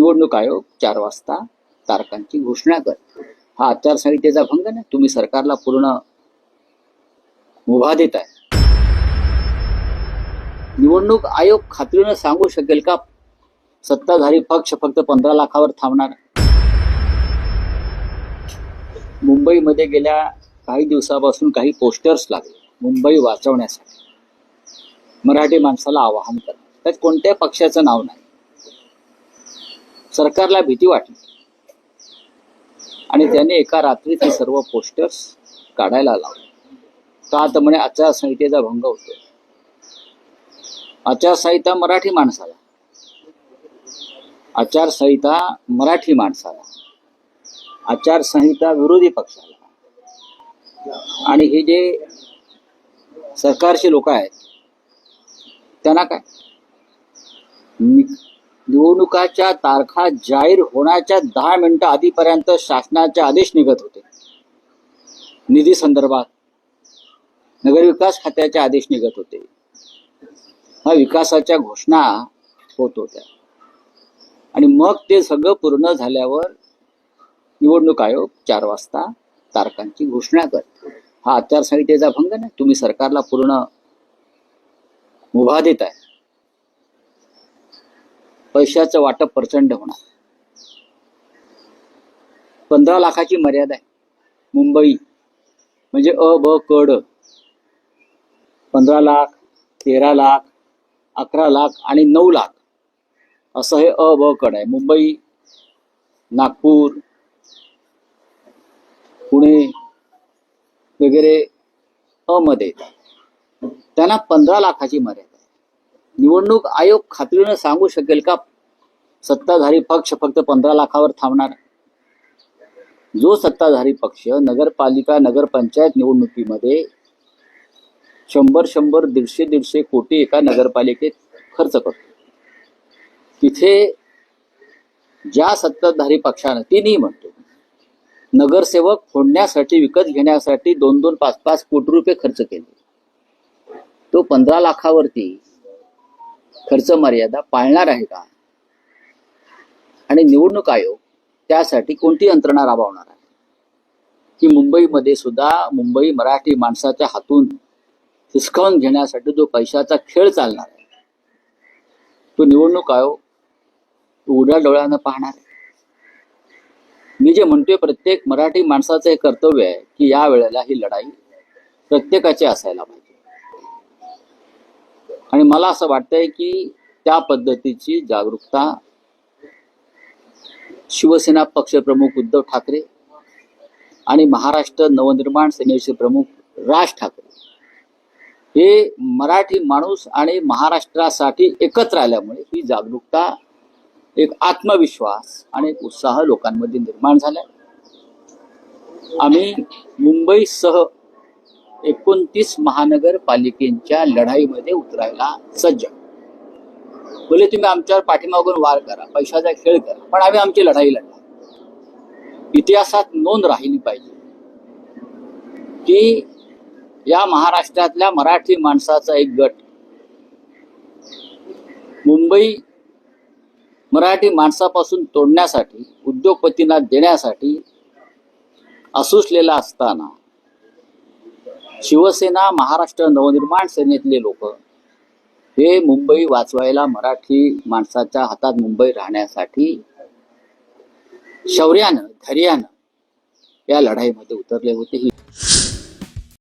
निवडणूक आयोग चार वाजता तारखांची घोषणा कर. हा आचारसंहितेचा भंग नाही तुम्ही सरकारला पूर्ण मुभा देत आहे निवडणूक आयोग खात्रीनं सांगू शकेल का? सत्ताधारी पक्ष फक्त पंधरा लाखावर थांबणार मुंबईमध्ये गेल्या काही दिवसापासून काही पोस्टर्स लागले मुंबई वाचवण्यासाठी. मराठी माणसाला आवाहन करा. त्यात कोणत्याही पक्षाचं नाव नाही? सरकारला भीती वाटली. आणि त्याने एका रात्री ते सर्व पोस्टर्स काढायला लावले. का तर म्हणे आचारसंहितेचा भंग होतो आचारसंहिता मराठी माणसाला. आचारसंहिता मराठी माणसाला. आचारसंहिता विरोधी पक्षाला. आणि हे जे सरकारचे लोक आहेत त्यांना काय? निवडणुकाच्या तारखा जाहीर होण्याच्या दहा मिनिटं आधीपर्यंत शासनाचे आदेश निघत होते. निधी संदर्भात नगरविकास खात्याचे आदेश निघत होते. हा विकासाच्या घोषणा होत होत्या. आणि मग ते सगळं पूर्ण झाल्यावर निवडणूक आयोग चार वाजता तारखांची घोषणा कर हा आचारसंहितेचा भंग नाही. तुम्ही सरकारला पूर्ण मुभा देत आहे पैशाचं वाटप प्रचंड होणार. पंधरा लाखाची मर्यादा आहे. मुंबई म्हणजे अ ब कड पंधरा लाख तेरा लाख अकरा लाख आणि नऊ लाख. असं हे अ ब कड आहे. मुंबई नागपूर पुणे वगैरे अमध्ये येतात. त्यांना पंधरा लाखाची मर्यादा निवडणूक आयोग खात्रीनं सांगू शकेल का? सत्ताधारी पक्ष फक्त पंधरा लाखावर थांबणार. जो सत्ताधारी पक्ष नगरपालिका नगरपंचायत निवडणुकीमध्ये शंभर शंभर दीडशे दीडशे कोटी एका नगरपालिकेत खर्च करतो. तिथे ज्या सत्ताधारी पक्षानं तिन्ही म्हणतो नगरसेवक फोडण्यासाठी विकत घेण्यासाठी दोन दोन पाच पाच कोटी रुपये खर्च केले. तो पंधरा लाखावरती खर्च मर्यादा पाळणार आहे का? आणि निवडणूक आयोग त्यासाठी कोणती यंत्रणा राबवणार आहे? की मुंबईमध्ये सुद्धा मुंबई मराठी माणसाच्या हातून हिसकावून घेण्यासाठी जो पैशाचा खेळ चालणार आहे तो निवडणूक आयोग उघड्या डोळ्यानं पाहणार आहे. मी जे म्हणतोय प्रत्येक मराठी माणसाचं हे कर्तव्य आहे की या वेळेला ही लढाई प्रत्येकाची असायला पाहिजे. आणि मला असं वाटतंय की त्या पद्धतीची जागरूकता शिवसेना पक्षप्रमुख उद्धव ठाकरे आणि महाराष्ट्र नवनिर्माण सेनेचे प्रमुख राज ठाकरे हे मराठी माणूस आणि महाराष्ट्रासाठी एकत्र आल्यामुळे ही जागरूकता एक आत्मविश्वास आणि एक उत्साह लोकांमध्ये निर्माण झाला आम्ही मुंबईसह एकोणतीस महानगरपालिकेच्या लढाईमध्ये उतरायला सज्ज. बोले तुम्ही आमच्यावर पाठीमागून वार करा पैशाचा खेळ करा पण आम्ही आमची लढाई लढणार. इतिहासात नोंद राहिली पाहिजे की या महाराष्ट्रातल्या मराठी माणसाचा एक गट मुंबई मराठी माणसापासून तोडण्यासाठी उद्योगपतींना देण्यासाठी असुसलेला असताना शिवसेना महाराष्ट्र नवनिर्माण सेनेतले लोक. हे मुंबई वाचवायला मराठी माणसाच्या हातात मुंबई राहण्यासाठी शौर्यानं धैर्यानं या लढाईमध्ये उतरले होते. ही